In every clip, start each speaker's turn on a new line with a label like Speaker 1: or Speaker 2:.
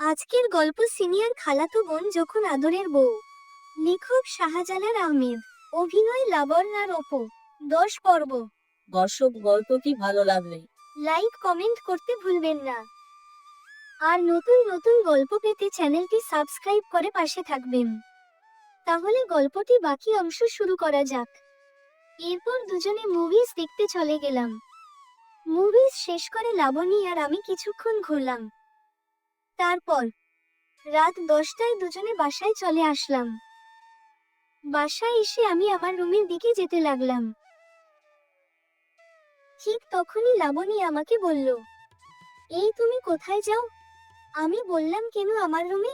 Speaker 1: আজকের গল্প সিনিয়র খালাতো বোন যখন আদরের বউ লেখক শাহজালাল আহমেদ অভিনয় লাবণ্যার ওপো দশ পর্ব।
Speaker 2: দর্শক গল্পটি ভালো লাগলে
Speaker 1: লাইক কমেন্ট করতে ভুলবেন না। আর নতুন নতুন গল্প পেতে চ্যানেলটি সাবস্ক্রাইব করে পাশে থাকবেন। তাহলে গল্পটি বাকি অংশ শুরু করা যাক। এরপর দুজনে মুভিজ দেখতে চলে গেলাম। মুভিজ শেষ করে লাবণী আর আমি কিছুক্ষণ ঘুরলাম। তারপর রাত দশটায় দুজনে বাসায় চলে আসলাম। বাসায় এসে আমি আমার রুমের দিকে যেতে লাগলাম। ঠিক তখনই লাবণী আমাকে বলল, এই তুমি কোথায় যাও? আমি বললাম, কেন আমার রুমে?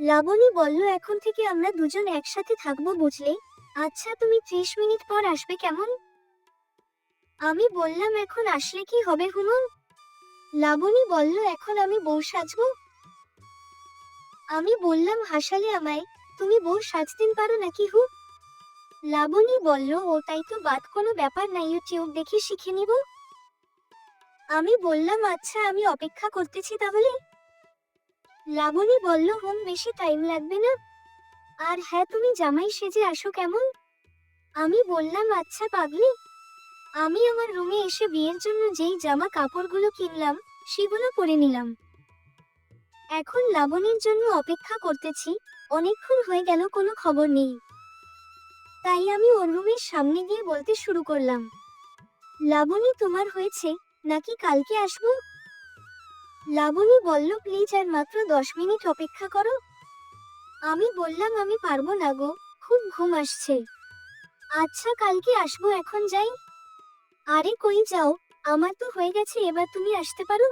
Speaker 1: লাবণী বলল, এখন থেকে আমরা দুজন একসাথে থাকব বুঝলে। আচ্ছা তুমি ত্রিশ মিনিট পর আসবে কেমন? আমি বললাম, এখন আসলে কি হবে হুমু লাবণী বলল, এখন আমি বউ সাজবো? আমি বললাম, হাসালে আমায়। তুমি বউ সাজতেন পারো নাকি হু? লাবণী বলল, ও, তাই তো বাদ কোনো ব্যাপার না ইউটিউব দেখে শিখে নিব। আমি বললাম আচ্ছা আমি অপেক্ষা করতেছি তাহলে? লাবণী বলল, হোম, বেশি টাইম লাগবে না। আর হ্যাঁ তুমি জামাই সেজে আসো কেমন? আমি বললাম আচ্ছা পাগলি। আমি আমার রুমে এসে বিয়ের জন্য যেই জামা কাপড়গুলো কিনলাম, সেগুলো পরে নিলাম। এখন লাবণীর জন্য অপেক্ষা করতেছি, অনেকক্ষণ হয়ে গেল, কোনো খবর নেই। তাই আমি ওর রুমের সামনে গিয়ে বলতে শুরু করলাম, লাবণী, তোমার হয়েছে? নাকি কালকে আসব? লাবণী বলল, প্লিজ আর মাত্র দশ মিনিট অপেক্ষা করো। আমি বললাম, আমি পারব না গো, খুব ঘুম আসছে। আচ্ছা কালকে আসব, এখন যাই। আরে কই যাও, আমার তো হয়ে গেছে, এবার তুমি আসতে পারো।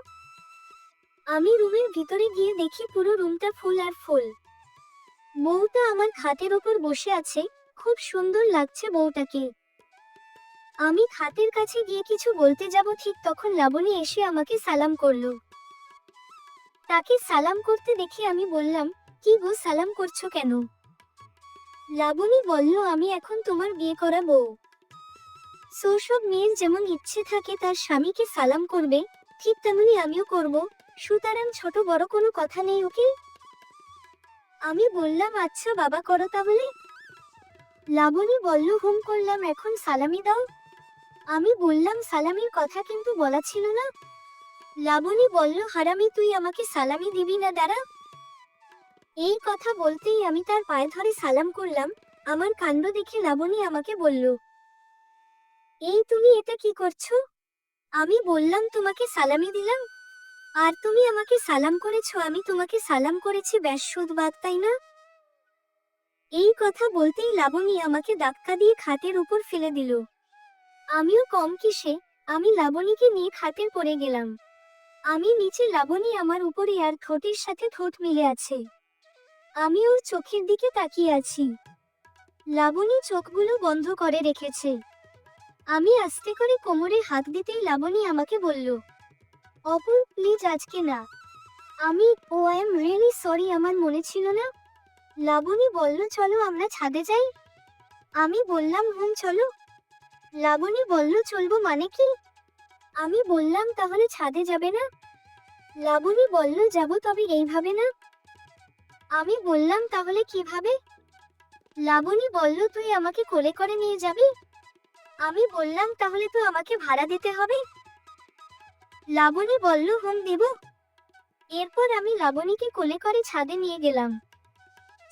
Speaker 1: আমি রুমের ভিতরে গিয়ে দেখি পুরো রুমটা ফুল আর ফুল। বউটা আমার খাটের ওপর বসে আছে, খুব সুন্দর লাগছে বউটাকে। আমি খাটের কাছে গিয়ে কিছু বলতে যাব, ঠিক তখন লাবণী এসে আমাকে সালাম করল। তাকে সালাম করতে দেখে আমি বললাম, কি গো, সালাম করছ কেন? লাবণী বলল, আমি এখন তোমার বিয়ে করা বউ। সৌসব মেয়ের যেমন ইচ্ছে থাকে তার স্বামীকে সালাম করবে, ঠিক তেমনি আমিও করব। সুতরাং ছোট বড় কোনো কথা নেই, ওকে? আমি বললাম আচ্ছা বাবা, করো তাহলে। লাবণী বলল, হুম, করলাম, এখন সালামি দাও। আমি বললাম, সালামির কথা কিন্তু বলা ছিল না। লাবণী বলল, হারামি, তুই আমাকে সালামি দিবি না, দাঁড়া। এই কথা বলতেই আমি তার পায়ে ধরে সালাম করলাম। আমার কাণ্ড দেখে লাবণী আমাকে বলল এই তুমি এটা কি করছ? আমি বললাম তোমাকে সালামি দিলাম। আর তুমি আমাকে সালাম করেছ, আমি তোমাকে সালাম করেছি ব্যাস বাদ, তাই না? এই কথা বলতেই লাবণী আমাকে ধাক্কা দিয়ে খাটের উপর ফেলে দিল। আমিও কম কিসে, আমি লাবণীকে নিয়ে খাটের পরে গেলাম। আমি নিচে লাবণী আমার উপরে আর ঠোঁটের সাথে ঠোঁট মিলে আছে। আমি ওর চোখের দিকে তাকিয়ে আছি। লাবণী চোখগুলো বন্ধ করে রেখেছে। আমি আস্তে করে কোমরে হাত দিতেই লাবণী আমাকে বলল অপর প্লিজ আজকে না। আমি, ও আই এম রিয়েলি সরি আমার মনে ছিল না। লাবণী বলল, চলো আমরা ছাদে যাই। আমি বললাম, হুম, চলো। লাবণী বলল, চলবো মানে কি? আমি বললাম, তাহলে ছাদে যাবে না। লাবণী বলল, যাব তবে এইভাবে না। আমি বললাম, তাহলে কীভাবে? লাবণী বলল, তুই আমাকে কোলে করে নিয়ে যাবি? আমি বললাম তাহলে তো আমাকে ভাড়া দিতে হবে। লাবণী বলল, হুম, দেব। এরপর আমি লাবণীকে কোলে করে ছাদে নিয়ে গেলাম।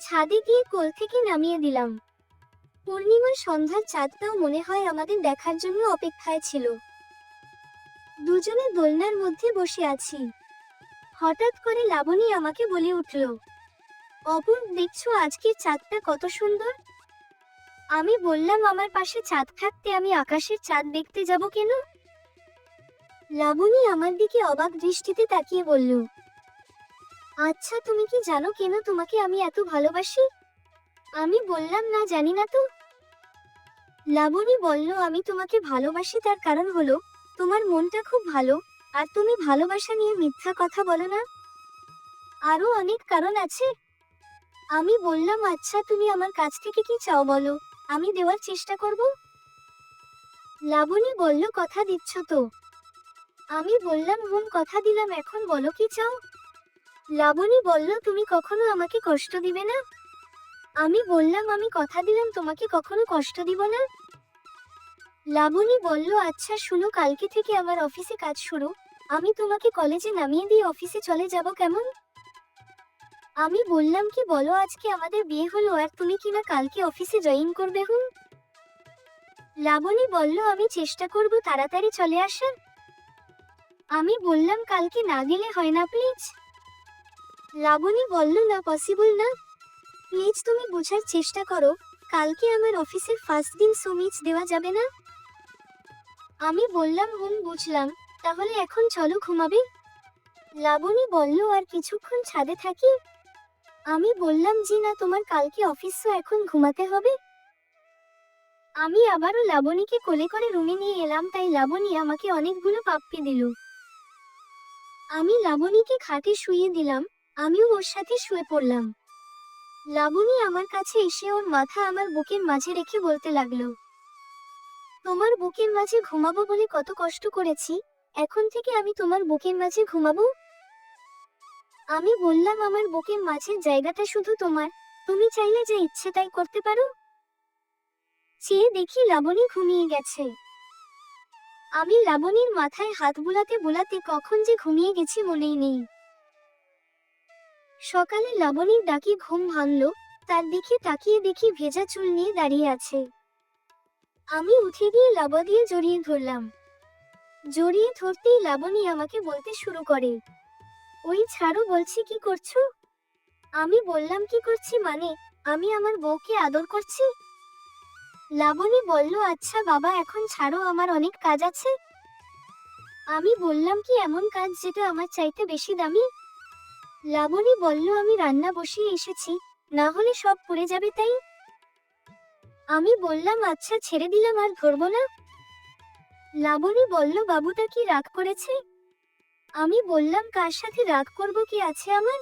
Speaker 1: ছাদে গিয়ে কোল থেকে নামিয়ে দিলাম। পূর্ণিমার সন্ধ্যার চাঁদটাও মনে হয় আমাদের দেখার জন্য অপেক্ষায় ছিল। দুজনে দোলনার মধ্যে বসে আছি। হঠাৎ করে লাবণী আমাকে বলে উঠল অপূর্ব দেখছ আজকের চাঁদটা কত সুন্দর? আমি বললাম আমার পাশে চাঁদ থাকতে আমি আকাশের চাঁদ দেখতে যাব কেন? লাবণী আমার দিকে অবাক দৃষ্টিতে তাকিয়ে বলল আচ্ছা তুমি কি জানো কেন তোমাকে আমি এত ভালোবাসি? আমি বললাম না, জানি না তো। লাবণী বলল, আমি তোমাকে ভালোবাসি, তার কারণ হলো তোমার মনটা খুব ভালো, আর তুমি ভালোবাসা নিয়ে মিথ্যা কথা বলো না। আরও অনেক কারণ আছে। আমি বললাম আচ্ছা তুমি আমার কাছ থেকে কি চাও বলো? আমি দেওয়ার চেষ্টা করব? লাবণী বলল, কথা দিচ্ছ তো। আমি বললাম হুম কথা দিলাম, এখন বলো কি চাও? লাবণী বলল, তুমি কখনো আমাকে কষ্ট দিবে না? আমি বললাম, আমি কথা দিলাম, তোমাকে কখনো কষ্ট দিব না? লাবণী বলল আচ্ছা শুনো, কালকে থেকে আমার অফিসে কাজ শুরু। আমি তোমাকে কলেজে নামিয়ে দিয়ে অফিসে চলে যাব কেমন? আমি বললাম কি, বলো আজকে আমাদের বিয়ে হলো আর তুমি কিনা কালকে অফিসে জয়েন করবে হুম? লাবণী বলল, আমি চেষ্টা করব তাড়াতাড়ি চলে আসার। আমি বললাম, কালকে না গেলে হয় না প্লিজ লাবণী বলল, না পসিবল না। প্লিজ তুমি বোঝার চেষ্টা করো, কালকে আমার অফিসের ফার্স্ট দিন সুমিচ দেওয়া যাবে না। আমি বললাম, হুম, বুঝলাম, তাহলে এখন চলো ঘুমাবে। লাবণী বলল, আর কিছুক্ষণ ছাদে থাকি। আমি বললাম জি না, তোমার কালকে অফিস তো এখন ঘুমাতে হবে। আমি আবারও লাবণীকে কোলে করে রুমে নিয়ে এলাম, তাই লাবণী আমাকে অনেকগুলো পাপ্পি দিল। আমি লাবণীকে খাটে শুয়ে দিলাম, আমিও ওর সাথে শুয়ে পড়লাম। লাবণী আমার কাছে এসে ওর মাথা আমার বুকের মাঝে রেখে বলতে লাগল, তোমার বুকের মাঝে ঘুমাবো বলে কত কষ্ট করেছি, এখন থেকে আমি তোমার বুকের মাঝে ঘুমাবো? আমি বললাম আমার বুকের মাঝের জায়গাটা শুধু তোমার। তুমি চাইলে যে ইচ্ছে তাই করতে পারো। চেয়ে দেখি লাবণী ঘুমিয়ে গেছে। আমি লাবণীর মাথায় হাত বুলাতে বুলাতে কখন যে ঘুমিয়ে গেছি মনেই নেই। সকালে লাবণীর ডাকি ঘুম ভাঙল, তার দিকে তাকিয়ে দেখি ভেজা চুল নিয়ে দাঁড়িয়ে আছে। আমি উঠে গিয়ে লাবা দিয়ে জড়িয়ে ধরলাম। জড়িয়ে ধরতেই লাবণী আমাকে বলতে শুরু করে। ওই ছাড়ো বলছি কি করছ? আমি বললাম কি করছি মানে আমি আমার বউকে আদর করছি? লাবণী বলল আচ্ছা বাবা, এখন ছাড়ো আমার অনেক কাজ আছে। আমি বললাম, কি এমন কাজ যেটা আমার চাইতে বেশি দামি? লাবণী বলল, আমি রান্না বসিয়ে এসেছি, না হলে সব পড়ে যাবে তাই। আমি বললাম আচ্ছা ছেড়ে দিলাম, আর ধরবো না। লাবণী বলল, বাবুটা কি রাগ করেছে? আমি বললাম, কার সাথে রাগ করব কি আছে আমার?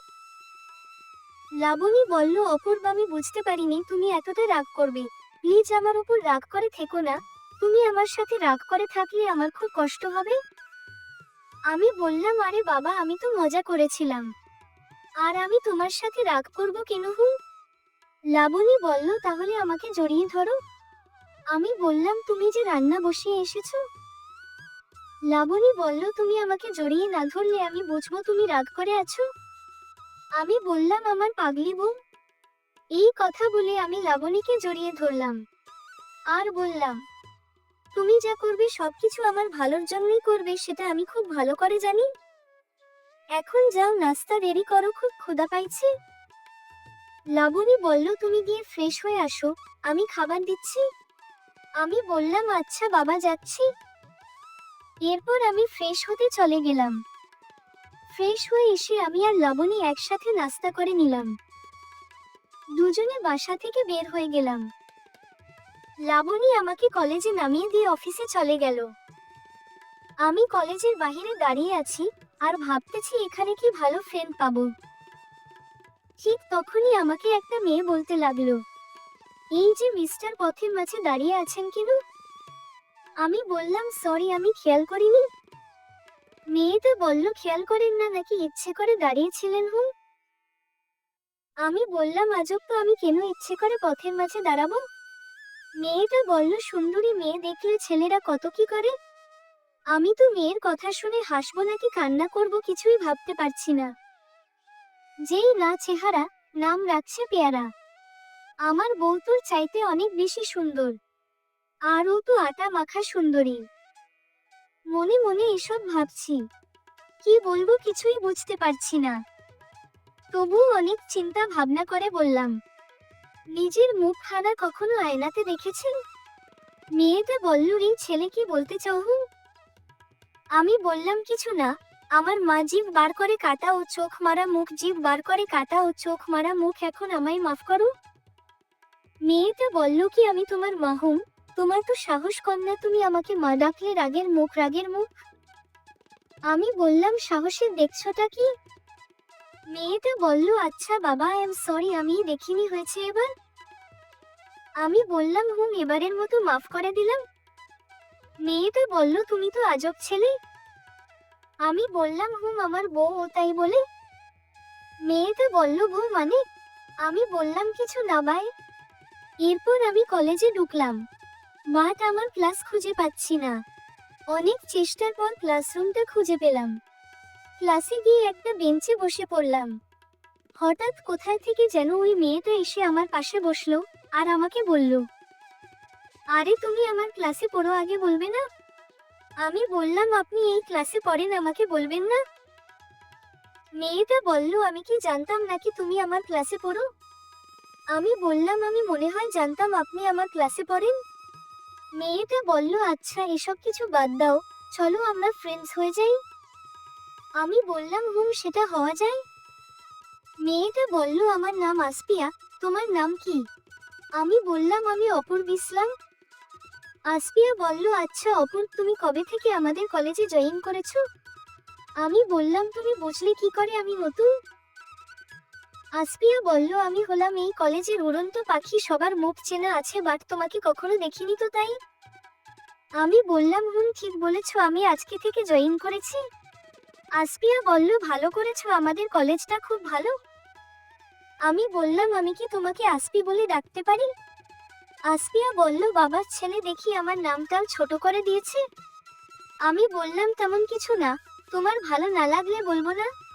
Speaker 1: লাবণী বলল, অপূর্ব, আমি বুঝতে পারিনি, তুমি এতটা রাগ করবে। প্লিজ আমার উপর রাগ করে থেকো না। তুমি আমার সাথে রাগ করে থাকলে আমার খুব কষ্ট হবে। আমি বললাম, আরে বাবা, আমি তো মজা করেছিলাম। আর আমি তোমার সাথে রাগ করব কেন হুম লাবণী বলল, তাহলে আমাকে জড়িয়ে ধরো। আমি বললাম, তুমি যে রান্না বসিয়ে এসেছ লাবণী বলল, তুমি আমাকে জড়িয়ে না ধরলে আমি বুঝব তুমি রাগ করে আছো? আমি বললাম, আমার পাগলি বউ। এই কথা বলে আমি লাবণীকে জড়িয়ে ধরলাম। আর বললাম, তুমি যা করবে সবকিছু আমার ভালোর জন্যই করবে, সেটা আমি খুব ভালো করে জানি। এখন যাও, নাস্তা দেরি করো, খুব ক্ষুধা পাইছে। লাবণী বলল, তুমি গিয়ে ফ্রেশ হয়ে আসো, আমি খাবার দিচ্ছি। আমি বললাম আচ্ছা বাবা, যাচ্ছি। এরপর আমি ফ্রেশ হতে চলে গেলাম। ফ্রেশ হয়ে এসে আমি আর লাবণী একসাথে নাস্তা করে নিলাম। দুজনে বাসা থেকে বের হয়ে গেলাম। লাবণী আমাকে কলেজে নামিয়ে দিয়ে অফিসে চলে গেল। আমি কলেজের বাইরে দাঁড়িয়ে আছি আর ভাবতেছি এখানে কি ভালো ফ্রেন্ড পাবো। ঠিক তখনই আমাকে একটা মেয়ে বলতে লাগল, এই যে মিস্টার পথের মাঝে দাঁড়িয়ে আছেন কেন? আমি বললাম সরি আমি খেয়াল করিনি। মেয়েটা বলল, খেয়াল করেন না, নাকি ইচ্ছে করে দাঁড়িয়েছিলেন হুম আমি বললাম, আজব তো, আমি কেন ইচ্ছে করে পথের মাঝে দাঁড়াবো? মেয়েটা বলল, সুন্দরী মেয়ে দেখলে ছেলেরা কত কি করে? আমি তো মেয়ের কথা শুনে হাসবো নাকি কান্না করব কিছুই ভাবতে পারছি না। যেই না চেহারা, নাম রাখছে পেয়ারা। আমার বউ তোর চাইতে অনেক বেশি সুন্দর। আর ও তো আটা মাখা সুন্দরী। মনে মনে এসব ভাবছি। কি বলব কিছুই বুঝতে পারছি না। তবু অনেক চিন্তা ভাবনা করে বললাম, নিজের মুখ খানা কখনো আয়নাতে দেখেছেন? মেয়েটা বলল রে ছেলে কি বলতে চাও আমি বললাম, কিছু না, আমার মা জিভ বার করে কাটা ও চোখ মারা মুখ জিভ বার করে কাটা ও চোখ মারা মুখ, এখন আমায় মাফ করো? মেয়েটা বলল, কি আমি তোমার মা হুম? তোমার তো সাহস না তুমি আমাকে মা ডাকলে রাগের মুখ রাগের মুখ। আমি বললাম, সাহসের দেখছোটা কি? মেয়েটা বলল আচ্ছা বাবা আই এম সরি আমি দেখিনি হয়েছে এবার। আমি বললাম, হুম, এবারের মতো মাফ করে দিলাম। মেয়েটা বলল, তুমি তো আজব ছেলে। আমি বললাম, হুম, আমার বউ ও তাই বলে। মেয়েটা বলল, বউ মানে? আমি বললাম, কিছু না ভাই। এরপর আমি কলেজে ঢুকলাম। বাট আমার ক্লাস খুঁজে পাচ্ছি না। অনেক চেষ্টার পর ক্লাসরুমটা খুঁজে পেলাম। ক্লাসে গিয়ে একটা বেঞ্চে বসে পড়লাম। হঠাৎ কোথায় থেকে যেন ওই মেয়েটা এসে আমার পাশে বসল আর আমাকে বলল, আরে, তুমি আমার ক্লাসে পড়ো আগে বলবে না? আমি বললাম, আপনি এই ক্লাসে পড়েন, আমাকে বলবেন না? মেয়েটা বলল, আমি কি জানতাম নাকি তুমি আমার ক্লাসে পড়ো? আমি বললাম, আমি মনে হয় জানতাম আপনি আমার ক্লাসে পড়েন। মেয়েটা বলল আচ্ছা এসব কিছু বাদ দাও। চলো আমরা ফ্রেন্ডস হয়ে যাই। আমি বললাম, হুম, সেটা হওয়া যায়। মেয়েটা বলল, আমার নাম আসপিয়া। তোমার নাম কি? আমি বললাম, আমি অপূর্ব ইসলাম। আসপিয়া বলল আচ্ছা অপূর্ব, তুমি কবে থেকে আমাদের কলেজে জয়েন করেছ? আমি বললাম, তুমি বুঝলে কি করে আমি নতুন? আসপিয়া বলল, আমি হলাম এই কলেজের উড়ন্ত পাখি, সবার মুখ চেনা আছে বাট তোমাকে কখনো দেখিনি তো তাই? আমি বললাম, হুম, ঠিক বলেছ, আমি আজকে থেকে জয়েন করেছি। আসপিয়া বলল, ভালো করেছ, আমাদের কলেজটা খুব ভালো। আমি বললাম, আমি কি তোমাকে আসপি বলে ডাকতে পারি? আসপিয়া বলল, বাবার ছেলে দেখি আমার নামটাও ছোট করে দিয়েছে। আমি বললাম, তেমন কিছু না। তোমার ভালো না লাগলে বলব না।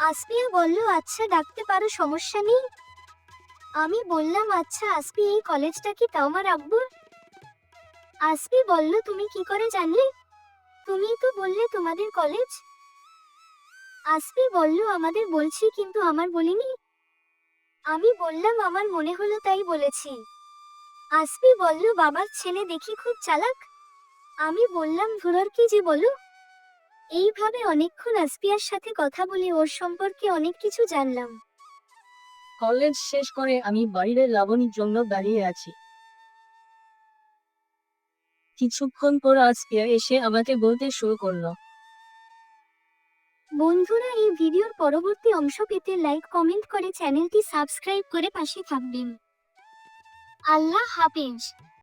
Speaker 1: আসপিয়া বলল আচ্ছা ডাকতে পারো, সমস্যা নেই। আমি বললাম আচ্ছা আসপি এই কলেজটা কি তাও আমার আব্বুর? আসপি বলল, তুমি কি করে জানলে? তুমি তো বললে তোমাদের কলেজ। আসপি বলল, আমাদের বলছি, কিন্তু আমার বলিনি। আমি বললাম, আমার মনে হলো তাই বলেছি। আসপি বলল, বাবার ছেলে দেখি খুব চালাক। আমি বললাম, ধুরর কি যে বলো। এইভাবে অনেকক্ষণ আসপিয়ার সাথে কথা বলে ওর সম্পর্কে অনেক কিছু জানলাম।
Speaker 2: কলেজ শেষ করে আমি বাইরে লাবণীর জন্য দাঁড়িয়ে আছি। কিছুক্ষণ পর আজকে এসে আমাকে বলতে শুরু করল।
Speaker 1: বন্ধুরা এই ভিডিওর পরবর্তী অংশ পেতে লাইক কমেন্ট করে চ্যানেলটি সাবস্ক্রাইব করে পাশে থাকবেন। আল্লাহ হাফেজ।